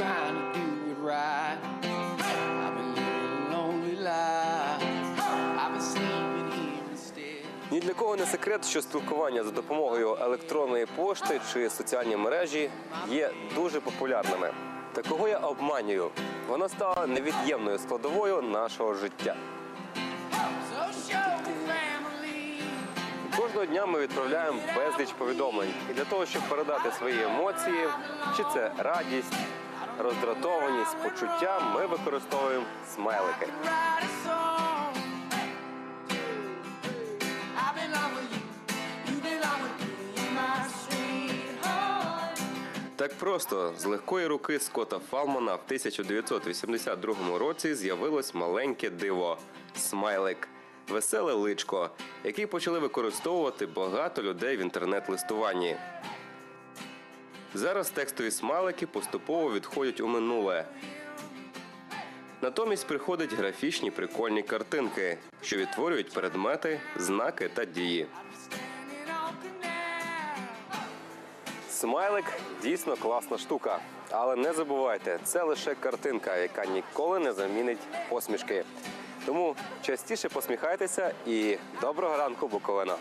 trying to do it right. I've been living a lonely life. I've been sleeping. Ні для кого не секрет, що спілкування за допомогою електронної пошти чи соціальні мережі є дуже популярними. Та кого я обманюю? Вона стала невід'ємною складовою нашого життя. Кожного дня ми відправляємо безліч повідомлень і для того, щоб передати свої емоції, чи це радість, роздратованість, почуття, ми використовуємо смайлики. Так просто з легкої руки Скотта Фалмана в 1982 році з'явилось маленьке диво смайлик. Веселе личко, який почали використовувати багато людей в інтернет-листуванні. Зараз текстові смайлики поступово відходять у минуле. Натомість приходять графічні прикольні картинки, що відтворюють предмети, знаки та дії. Смайлик дійсно класна штука. Але не забувайте, це лише картинка, яка ніколи не замінить посмішки. Тому частіше посміхайтеся і доброго ранку, Буковина!